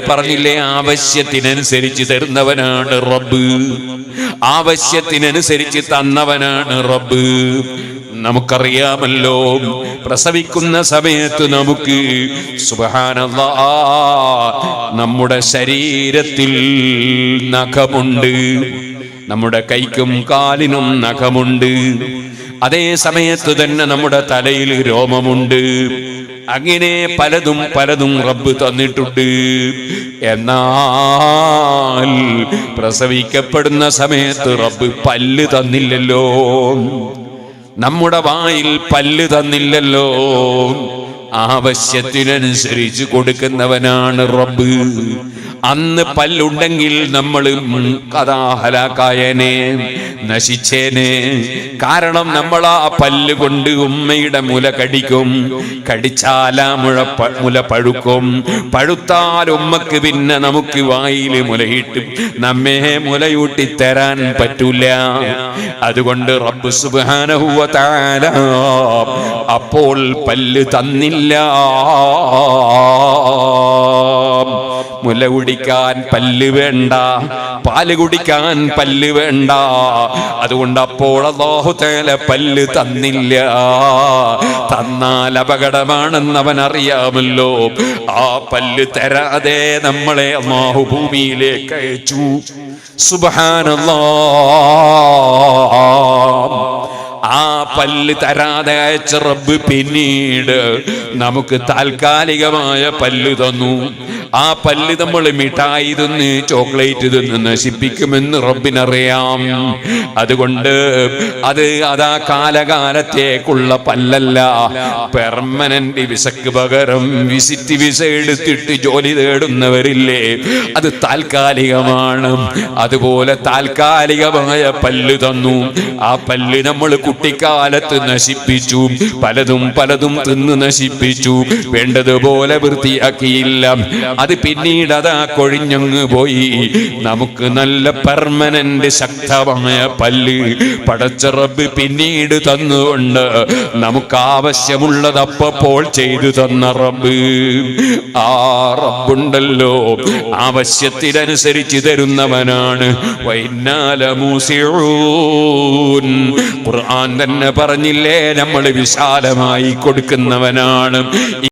പറഞ്ഞില്ലേ ആവശ്യത്തിനനുസരിച്ച് തരുന്നവനാണ് റബ്ബ്. ആവശ്യത്തിനനുസരിച്ച് തന്നവനാണ് റബ്ബ്. നമുക്കറിയാമല്ലോ പ്രസവിക്കുന്ന സമയത്ത് നമുക്ക് നമ്മുടെ ശരീരത്തിൽ നഖമുണ്ട്. നമ്മുടെ കൈക്കും കാലിനും നഖമുണ്ട്. അതേ സമയത്ത് തന്നെ നമ്മുടെ തലയിൽ രോമമുണ്ട്. അങ്ങനെ പലതും പലതും റബ്ബ് തന്നിട്ടുണ്ട്. എന്നാൽ പ്രസവിക്കപ്പെടുന്ന സമയത്ത് റബ്ബ് പല്ല് തന്നില്ലല്ലോ. നമ്മുടെ വായിൽ പല്ല് തന്നില്ലല്ലോ. ആവശ്യത്തിനനുസരിച്ച് കൊടുക്കുന്നവനാണ് റബ്ബ്. അന്ന് പല്ലുണ്ടെങ്കിൽ നമ്മൾ കഥാ ഹലാക്കായനെ നശിച്ചേനെ. കാരണം നമ്മൾ ആ പല്ല് കൊണ്ട് ഉമ്മയുടെ മുല കടിക്കും. കടിച്ചാലാ മുഴ മുല പഴുക്കും. പഴുത്താൽ ഉമ്മക്ക് പിന്നെ നമുക്ക് വായിൽ മുലയിട്ട്. നമ്മെ മുലയൂട്ടി തരാൻ പറ്റൂല. അതുകൊണ്ട് റബ്ബ് സുബ്ഹാനഹു വ തആല അപ്പോൾ പല്ല് തന്നില്ല. മുല കുടിക്കാൻ പല്ല് വേണ്ട പാൽ കുടിക്കാൻ പല്ല് വേണ്ട. അതുകൊണ്ട് അപ്പോൾ തആല പല്ല് തന്നില്ല. തന്നാൽ അപകടമാണെന്ന് അവൻ അറിയാമല്ലോ. ആ പല്ല് തരാതെ നമ്മളെ അല്ലാഹു ഭൂമിയിലേക്ക് അയച്ചു. സുബ്ഹാനല്ലാഹ് പല്ല് തരാതെ അയച്ച റബ്ബ് പിന്നീട് നമുക്ക് താൽക്കാലികമായ പല്ല് തന്നു. ആ പല്ല് നമ്മൾ മിഠായി തിന്ന് ചോക്ലേറ്റ് തിന്ന് നശിപ്പിക്കുമെന്ന് റബ്ബിനറിയാം. അതുകൊണ്ട് അത് അതാ കാലകാലത്തേക്കുള്ള പല്ലല്ല. പെർമനന്റ് വിസക്ക് പകരം വിസിറ്റ് വിസ എടുത്തിട്ട് ജോലി തേടുന്നവരില്ലേ? അത് താൽക്കാലികമാണ്. അതുപോലെ താൽക്കാലികമായ പല്ല് തന്നു. ആ പല്ല് നമ്മൾ കുട്ടിക്കാലത്ത് നശിപ്പിച്ചു. പലതും പലതും തിന്ന് നശിപ്പിച്ചു. വേണ്ടതുപോലെ വൃത്തിയാക്കിയില്ല. അത് പിന്നീട് അതാ കൊഴിഞ്ഞങ്ങ് പോയി. നമുക്ക് നല്ല പെർമനന്റ് ശക്തമായ പല്ല് പടച്ചറബ് പിന്നീട് തന്നുകൊണ്ട് നമുക്ക് ആവശ്യമുള്ളത് അപ്പോൾ ചെയ്തു തന്ന റബ്ബ്. ആ റബ്ബുണ്ടല്ലോ. ആവശ്യത്തിനനുസരിച്ച് തരുന്നവനാണ്. വൈന്നാല ഖുർആൻ തന്നെ പറഞ്ഞില്ലേ? നമ്മൾ വിശാലമായി കൊടുക്കുന്നവനാണ്.